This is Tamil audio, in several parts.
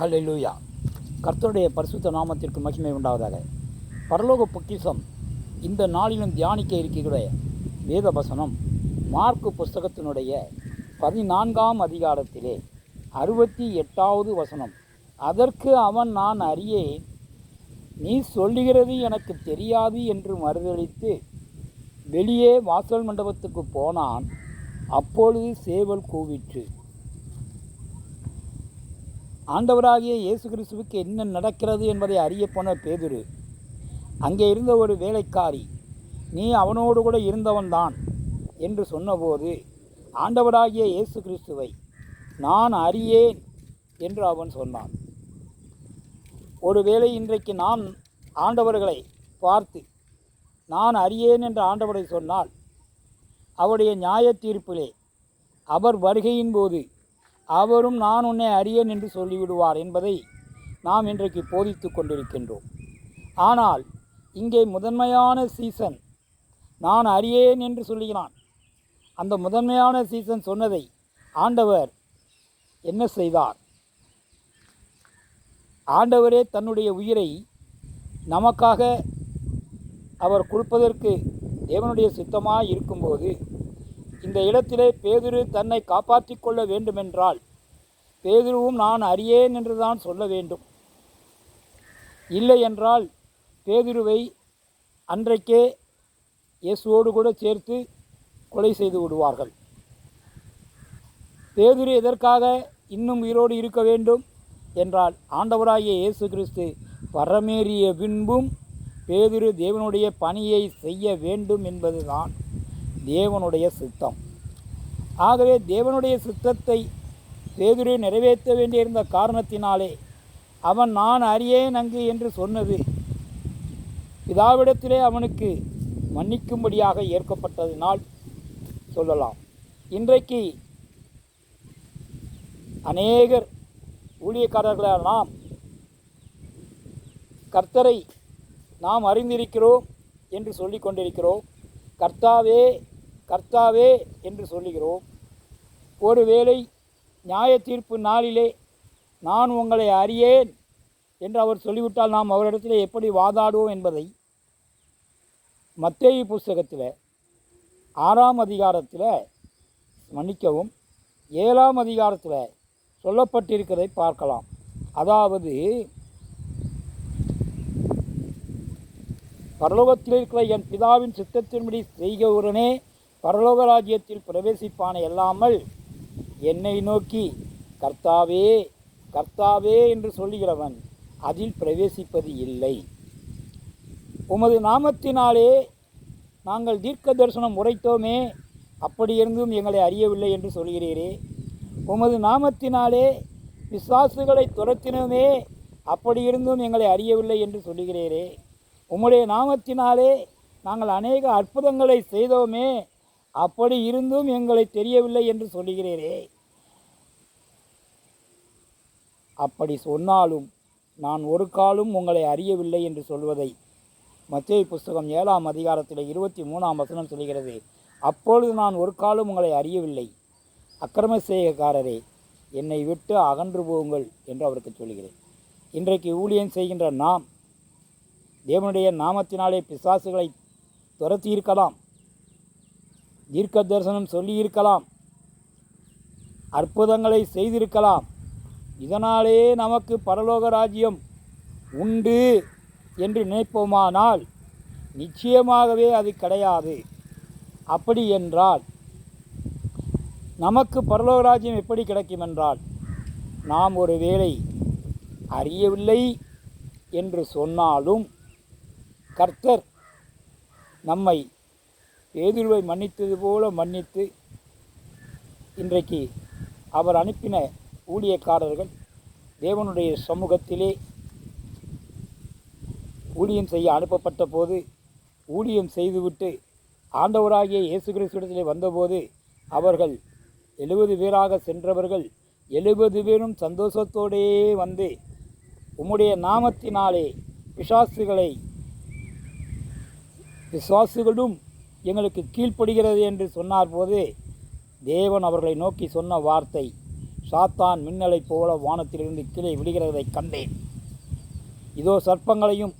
ஹalleluya. கர்த்தருடைய பரிசுத்த நாமத்திற்கு மகிமை உண்டாவதாக. பரலோக பொக்கிஷம் இந்த நாளிலும் தியானிக்க இருக்கிற வேத வசனம் மார்க்கு புஸ்தகத்தினுடைய பதினான்காம் அதிகாரத்திலே அறுபத்தி எட்டாவது வசனம். அதற்கு அவன் நான் அறியேன். நீ சொல்லுகிறது எனக்கு தெரியாது என்று மறுதளித்து வெளியே வாசல் மண்டபத்துக்கு போனான். அப்பொழுது சேவல் கூவிற்று ஆண்டவராகிய இயேசு கிறிஸ்துவுக்கு என்ன நடக்கிறது என்பதை அறிய போன பேதுரு அங்கே இருந்த ஒரு வேலைக்காரி நீ அவனோடு கூட இருந்தவன்தான் என்று சொன்னபோது ஆண்டவராகிய இயேசு கிறிஸ்துவை நான் அறியேன் என்று அவன் சொன்னான். ஒருவேளை இன்றைக்கு நான் ஆண்டவர்களை பார்த்து நான் அறியேன் என்று ஆண்டவரை சொன்னால் அவருடைய நியாய தீர்ப்பிலே அவர் வருகையின் போது அவரும் நான் உன்னை அறியேன் என்று சொல்லிவிடுவார் என்பதை நாம் இன்றைக்கு போதித்து கொண்டிருக்கின்றோம். ஆனால் இங்கே முதன்மையான சீசன் நான் அறியேன் என்று சொல்லுகிறான். அந்த முதன்மையான சீசன் சொன்னதை ஆண்டவர் என்ன செய்தார்? ஆண்டவரே தன்னுடைய உயிரை நமக்காக அவர் கொடுப்பதற்கு தேவனுடைய சித்தமாக இருக்கும்போது இந்த இடத்திலே பேதுரு தன்னை காப்பாற்றிக் கொள்ள வேண்டுமென்றால் பேதுருவும் நான் அறியேன் என்றுதான் சொல்ல வேண்டும். இல்லை என்றால் பேதுருவை அன்றைக்கே இயேசுவோடு கூட சேர்த்து கொலை செய்து விடுவார்கள். பேதுரு எதற்காக இன்னும் உயிரோடு இருக்க வேண்டும் என்றால் ஆண்டவராகிய இயேசு கிறிஸ்து பரமேறிய பின்பும் பேதுரு தேவனுடைய பணியை செய்ய வேண்டும் என்பதுதான். தேவனுடைய சித்தம். ஆகவே தேவனுடைய சித்தத்தை பேதுரு நிறைவேற்ற வேண்டியிருந்த காரணத்தினாலே அவன் நான் அறியேன் அங்கு என்று சொன்னது பிதாவிடத்திலே அவனுக்கு மன்னிக்கும்படியாக ஏற்கப்பட்டதினால் சொல்லலாம். இன்றைக்கு அநேகர் ஊழியக்காரர்களால் நாம் கர்த்தரை நாம் அறிந்திருக்கிறோம் என்று சொல்லிக் கொண்டிருக்கிறோம் கர்த்தாவே கர்த்தாவே என்று சொல்லுகிறோம். ஒருவேளை நியாய தீர்ப்பு நாளிலே நான் உங்களை அறியேன் என்று அவர் சொல்லிவிட்டால் நாம் அவரிடத்தில் எப்படி வாதாடுவோம் என்பதை மத்தேயு புஸ்தகத்தில் ஆறாம் அதிகாரத்தில் மன்னிக்கவும் ஏழாம் அதிகாரத்தில் சொல்லப்பட்டிருக்கிறதை பார்க்கலாம். அதாவது பரலோகத்தில் இருக்கிற என் பிதாவின் சித்தத்தின்படி செய்கவுடனே பரலோக ராஜ்யத்தில் பிரவேசிப்பான இல்லாமல் என்னை நோக்கி கர்த்தாவே கர்த்தாவே என்று சொல்லுகிறவன் அதில் பிரவேசிப்பது இல்லை. உமது நாமத்தினாலே நாங்கள் தீர்க்க தரிசனம் உரைத்தோமே அப்படி இருந்தும் எங்களை அறியவில்லை என்று சொல்கிறீரே. உமது நாமத்தினாலே விசுவாசுகளை துரத்தினோமே அப்படி இருந்தும் எங்களை அறியவில்லை என்று சொல்லுகிறீரே. உம்முடைய நாமத்தினாலே நாங்கள் அநேக அற்புதங்களை செய்தோமே அப்படி இருந்தும் எங்களை தெரியவில்லை என்று சொல்லுகிறீரே. அப்படி சொன்னாலும் நான் ஒரு காலும் உங்களை அறியவில்லை என்று சொல்வதை மத்திய புஸ்தகம் ஏழாம் அதிகாரத்தில் இருபத்தி மூணாம் வசனம் சொல்கிறது அப்பொழுது நான் ஒரு காலும் உங்களை அறியவில்லை. அக்கிரம செய்யக்காரரே என்னை விட்டு அகன்று போங்கள் என்று அவருக்கு சொல்கிறேன் இன்றைக்கு ஊழியம் செய்கின்ற நாம் தேவனுடைய நாமத்தினாலே பிசாசுகளை துரத்தி இருக்கலாம். தீர்க்க தரிசனம் சொல்லியிருக்கலாம். அற்புதங்களை செய்திருக்கலாம். இதனாலே நமக்கு பரலோக ராஜ்யம் உண்டு என்று நினைப்போமானால் நிச்சயமாகவே அது கிடையாது. அப்படி என்றால் நமக்கு பரலோக ராஜ்யம் எப்படி கிடைக்கும் என்றால் நாம் ஒரு வேளை அறியவில்லை என்று சொன்னாலும் கர்த்தர் நம்மை பேதுருவை மன்னித்தது போல மன்னித்து இன்றைக்கு அவர் அனுப்பின ஊழியக்காரர்கள் தேவனுடைய சமூகத்திலே ஊழியம் செய்ய அனுப்பப்பட்ட போது ஊழியம் செய்துவிட்டு ஆண்டவராகிய இயேசு கிறிஸ்துவிடத்திலே வந்தபோது அவர்கள் எழுபது பேராக சென்றவர்கள் எழுபது பேரும் சந்தோஷத்தோடே வந்து உம்முடைய நாமத்தினாலே பிசாசுகளை விசுவாசுகளும் எங்களுக்கு கீழ்ப்படுகிறது என்று சொன்னார் போது தேவன் அவர்களை நோக்கி சொன்ன வார்த்தை சாத்தான் மின்னலைப் போல வானத்திலிருந்து கீழே விழுகிறதை கண்டேன். இதோ சர்ப்பங்களையும்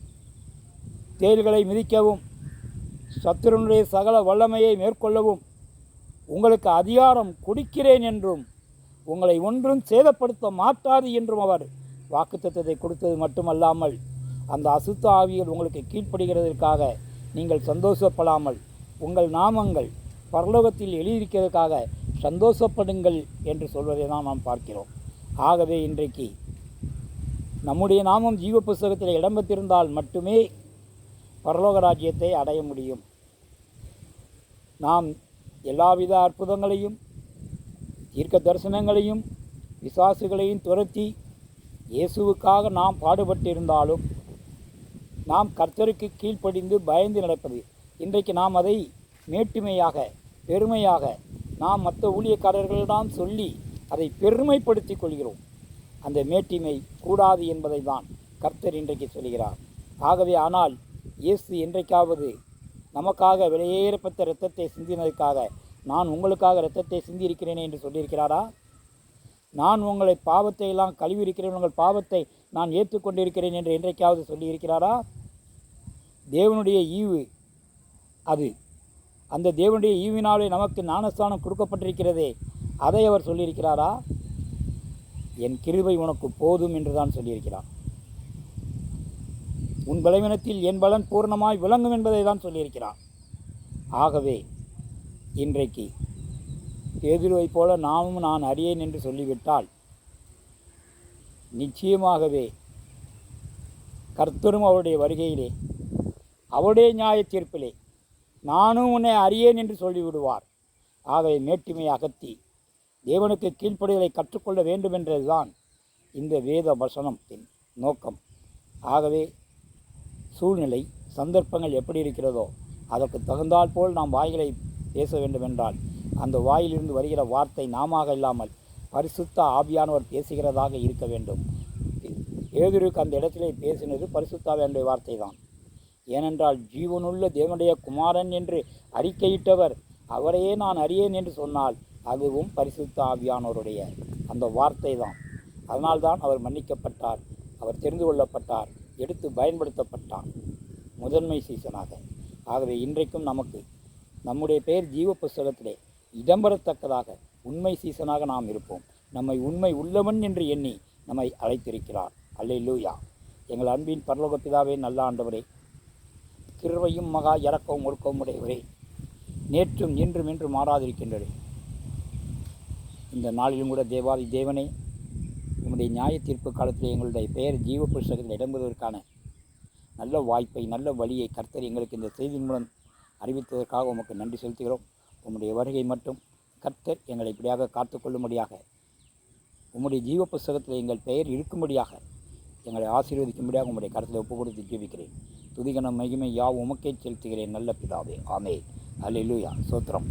தேள்களை மிதிக்கவும் சத்துருனுடைய சகல வல்லமையை மேற்கொள்ளவும் உங்களுக்கு அதிகாரம் கொடுக்கிறேன் என்றும் உங்களை ஒன்றும் சேதப்படுத்த மாட்டாது என்றும் அவர் வாக்குத்தத்தை கொடுத்தது மட்டுமல்லாமல் அந்த அசுத்த ஆவிகள் உங்களுக்கு கீழ்ப்படுகிறதற்காக நீங்கள் சந்தோஷப்படாமல் உங்கள் நாமங்கள் பரலோகத்தில் எழுதியிருக்கிறதுக்காக சந்தோஷப்படுங்கள் என்று சொல்வதை தான் நாம் பார்க்கிறோம். ஆகவே இன்றைக்கு நம்முடைய நாமம் ஜீவ புஸ்தகத்தில் இடம்பெற்றிருந்தால் மட்டுமே பரலோக ராஜ்யத்தை அடைய முடியும். நாம் எல்லாவித அற்புதங்களையும் தீர்க்க தரிசனங்களையும் விசுவாசுகளையும் துரத்தி இயேசுவுக்காக நாம் பாடுபட்டிருந்தாலும் நாம் கர்த்தருக்கு கீழ்ப்படிந்து பயந்து நடப்பது இன்றைக்கு நாம் அதை மேட்டுமையாக பெருமையாக நாம் மற்ற ஊழியக்காரர்களிடம் சொல்லி அதை பெருமைப்படுத்தி கொள்கிறோம். அந்த மேட்டிமை கூடாது என்பதை தான் கர்த்தர் இன்றைக்கு சொல்கிறார். ஆகவே ஆனால் இயேசு என்றைக்காவது நமக்காக வெளியேறப்பட்ட இரத்தத்தை சிந்தினதுக்காக நான் உங்களுக்காக இரத்தத்தை சிந்தியிருக்கிறேனே என்று சொல்லியிருக்கிறாரா? நான் உங்களை பாவத்தை எல்லாம் கழுவியிருக்கிறேன் உங்கள் பாவத்தை நான் ஏற்றுக்கொண்டிருக்கிறேன் என்று என்றைக்காவது சொல்லியிருக்கிறாரா? தேவனுடைய ஈவு அது. அந்த தேவனுடைய ஈவினாலே நமக்கு ஞானஸ்தானம் கொடுக்கப்பட்டிருக்கிறதே அதை அவர் சொல்லியிருக்கிறாரா? என் கிருபை உனக்கு போதும் என்று தான் சொல்லியிருக்கிறார். உன் பலவீனத்தில் என் பலன் பூர்ணமாய் விளங்கும் என்பதை தான் சொல்லியிருக்கிறார். ஆகவே இன்றைக்கு பேதுருவைப் போல நாமும் நான் அறியேன் என்று சொல்லிவிட்டால் நிச்சயமாகவே கர்த்தரும் அவருடைய வருகையிலே அவருடைய நியாய தீர்ப்பிலே நானும் உன்னை அறியேன் என்று சொல்லிவிடுவார். ஆகவே மேட்டுமை அகத்தி தேவனுக்கு கீழ்ப்படுதலை கற்றுக்கொள்ள வேண்டும் என்றதுதான் இந்த வேத வசனத்தின் நோக்கம். ஆகவே சூழ்நிலை சந்தர்ப்பங்கள் எப்படி இருக்கிறதோ அதற்கு தகுந்தால் போல் நாம் வாய்களை பேச வேண்டும் என்றால் அந்த வாயிலிருந்து வருகிற வார்த்தை நாம இல்லாமல் பரிசுத்த ஆவியானவர் பேசுகிறதாக இருக்க வேண்டும். ஏதுருக்கு அந்த இடத்திலே பேசினது பரிசுத்தாவியானுடைய வார்த்தை தான் ஏனென்றால் ஜீவனுள்ள தேவனுடைய குமாரன் என்று அறிக்கையிட்டவர். அவரையே நான் அறியேன் என்று சொன்னால் அதுவும் பரிசுத்த ஆவியானோருடைய அந்த வார்த்தை தான் அதனால்தான் அவர் மன்னிக்கப்பட்டார் அவர் தெரிந்து கொள்ளப்பட்டார் எடுத்து பயன்படுத்தப்பட்டார். முதன்மை சீசனாக. ஆகவே இன்றைக்கும் நமக்கு நம்முடைய பெயர் ஜீவ புஸ்தகத்திலே இடம்பெறத்தக்கதாக உண்மை சீசனாக நாம் இருப்போம். நம்மை உண்மை உள்ளவன் என்று எண்ணி நம்மை அழைத்திருக்கிறார். அல்லேலூயா. எங்கள் அன்பின் பரலோக பிதாவே நல்ல ஆண்டவரே கிருவையும் மகா இறக்கவும் ஒழுக்கவும் உடையவரே. நேற்றும் இன்றும் என்று மாறாதிருக்கின்றது. இந்த நாளிலும் கூட தேவாதி தேவனே உங்களுடைய நியாய தீர்ப்பு காலத்தில் எங்களுடைய பெயர் ஜீவ புஸ்தகத்தில் இடம்பெறுவதற்கான நல்ல வாய்ப்பை நல்ல வழியை கர்த்தர் எங்களுக்கு இந்த செய்தியின் மூலம் அறிவித்ததற்காக உமக்கு நன்றி செலுத்துகிறோம். உம்முடைய வருகை மட்டும் கர்த்தர் எங்களை இப்படியாக காத்துக்கொள்ளும்படியாக உம்முடைய ஜீவ புஸ்தகத்தில் எங்கள் பெயர் இருக்கும்படியாக எங்களை ஆசீர்வதிக்கும்படியாக உங்களுடைய கருத்தில் ஒப்பு கொடுத்து ஜீவிக்கிறேன். துதிகன மகிமை யா உமக்கே செலுத்துகிறேன் நல்ல பிதாவே. ஆமே அலிலுயா சோத்திரம்.